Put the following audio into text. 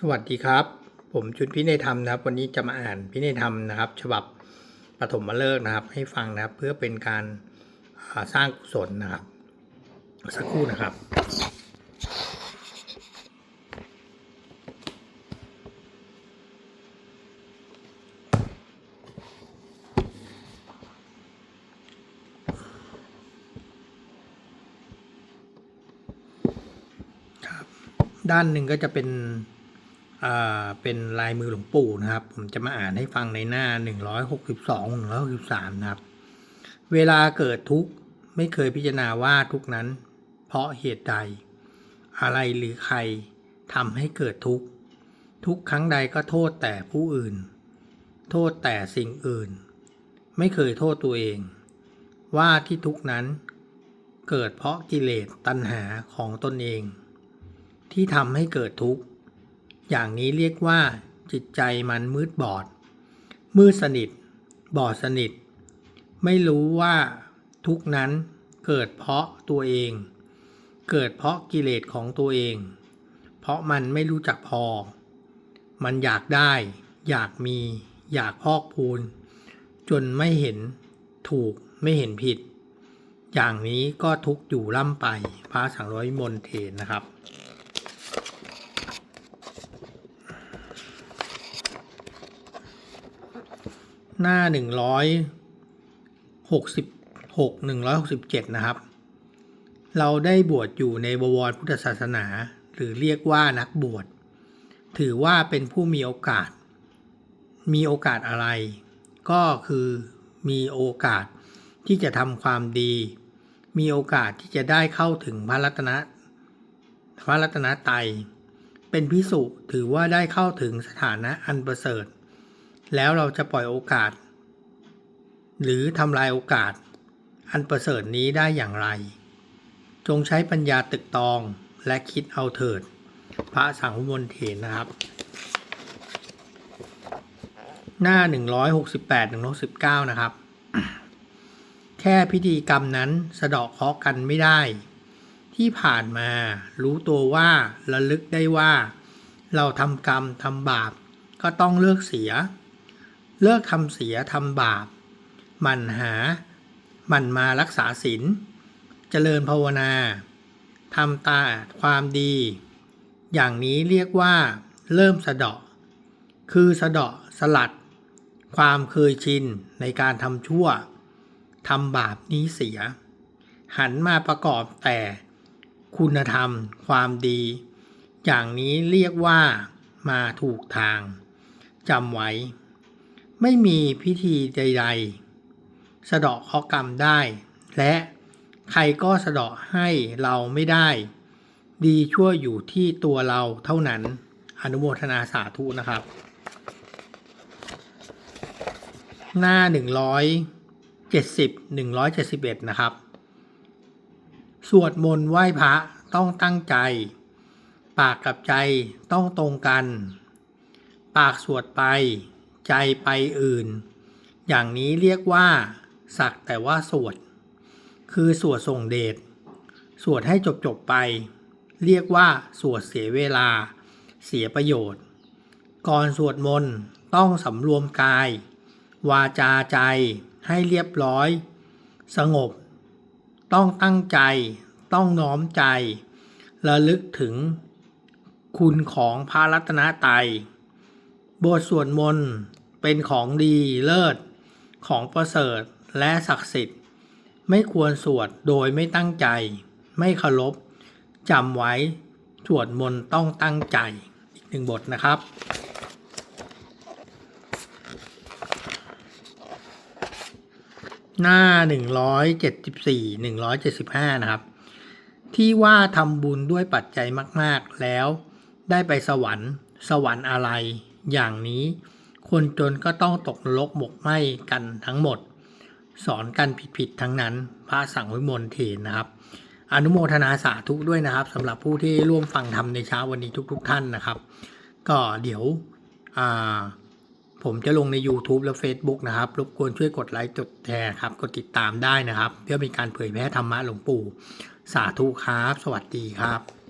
สวัสดีครับ ผมชุดพินัยธรรมนะครับ วันนี้จะมาอ่านพินัยธรรมนะครับ ฉบับปฐมฤกษ์นะครับ ให้ฟังนะครับ เพื่อเป็นการสร้างกุศลนะครับ สักครู่นะครับด้านหนึ่งก็จะเป็น เป็นลายมือหลวงปู่นะครับ ผมจะมาอ่านให้ฟังในหน้า 162 163นะครับ เวลาเกิดทุกข์ไม่เคยพิจารณาว่าทุกข์นั้น เพราะเหตุใด อะไรหรือใครทำให้เกิดทุกข์ทุกครั้งใดก็โทษแต่ผู้อื่น โทษแต่สิ่งอื่น ไม่เคยโทษตัวเอง ว่าที่ทุกข์นั้นเกิดเพราะกิเลสตัณหาของตนเอง ที่ทำให้เกิดทุกข์ อย่างนี้เรียกว่า จิตใจมันมืดบอด มืดสนิท บอดสนิท ไม่รู้ว่าทุกนั้นเกิดเพราะตัวเอง เกิดเพราะกิเลสของตัวเอง เพราะมันไม่รู้จักพอ มันอยากได้ อยากมี อยากพอกพูน จนไม่เห็นถูกไม่เห็นผิด อย่างนี้ก็ทุกอยู่ล่ำไปพระสังร้อยมนเทนนะครับ หน้าหนึ่งร้อยหกสิบหกหนึ่งร้อยหกสิบเจ็ดนะครับ เราได้บวชอยู่ในบวรพุทธศาสนา หรือเรียกว่านักบวช ถือว่าเป็นผู้มีโอกาส มีโอกาสอะไร ก็คือมีโอกาสที่จะทำความดี มีโอกาสที่จะได้เข้าถึงพระรัตนะพระรัตนตรัยเป็นพิสุถือว่าได้เข้าถึงสถานะอันประเสริฐ แล้วเราจะปล่อยโอกาส หรือทำลายโอกาส อันประเสริฐนี้ได้อย่างไร จงใช้ปัญญาตึกตองและคิดเอาเถิด พระสังฆมนเถรนะครับ หน้า 168 169 นะครับ แค่พิธีกรรมนั้นสะเดาะเคาะกันไม่ได้ ที่ผ่านมารู้ตัวว่าระลึกได้ว่า เราทำกรรมทำบาปก็ต้องเลิกเสีย เลิกทำเสียทำบาป หมั่นหา หมั่นมารักษาศีลเจริญภาวนาทำตาความดี อย่างนี้เรียกว่า เริ่มสะเดาะ คือสะเดาะสลัด ความเคยชินในการทำชั่วทำบาปนี้เสีย หันมาประกอบแต่คุณธรรม ความดี อย่างนี้เรียกว่ามาถูกทางจำไว้ ไม่มีพิธีใด ๆ สะเดาะเคราะห์กรรมได้ และใครก็สะเดาะให้เราไม่ได้ ดีชั่วอยู่ที่ตัวเราเท่านั้น อนุโมทนาสาธุนะครับ หน้า 170 171 นะครับ สวดมนต์ไหว้พระต้องตั้งใจ ปากกับใจต้องตรงกัน ปากสวดไป ใจไปอื่น อย่างนี้เรียกว่า สักแต่ว่าสวด คือสวดส่งเดชสวดให้จบจบๆไป เรียกว่า สวดเสียเวลา เสียประโยชน์ ก่อนสวดมนต์ต้องสำรวมกาย วาจาใจให้เรียบร้อย สงบ ต้องตั้งใจ ต้องน้อมใจ ระลึกถึงคุณของพระรัตนตรัย บทสวดมนต์เป็นของดีเลิศ ของประเสริฐและศักดิ์สิทธิ์ ไม่ควรสวดโดยไม่ตั้งใจ ไม่เคารพจำไว้สวดมนต์ต้องตั้งใจอีกหนึ่งบทนะครับหน้า 174 175 นะครับ ที่ว่าทำบุญด้วยปัจจัยมาก ๆ แล้วได้ไปสวรรค์ สวรรค์อะไร อย่างนี้ คนจนก็ต้องตกนรกหมกไหมกันทั้งหมด สอนกันผิดๆทั้งนั้นพระสังวิมลเถรนะครับ อนุโมทนาสาธุด้วยนะครับสำหรับผู้ที่ร่วมฟังธรรมในเช้าวันนี้ทุก ๆ ท่านนะครับ ก็เดี๋ยวผมจะลงใน YouTube และ Facebook นะครับ รบกวนช่วยกดไลค์กดแชร์ครับ กดติดตามได้นะครับ เพื่อเป็นการเผยแพร่ธรรมะหลวงปู่ สาธุครับ สวัสดีครับ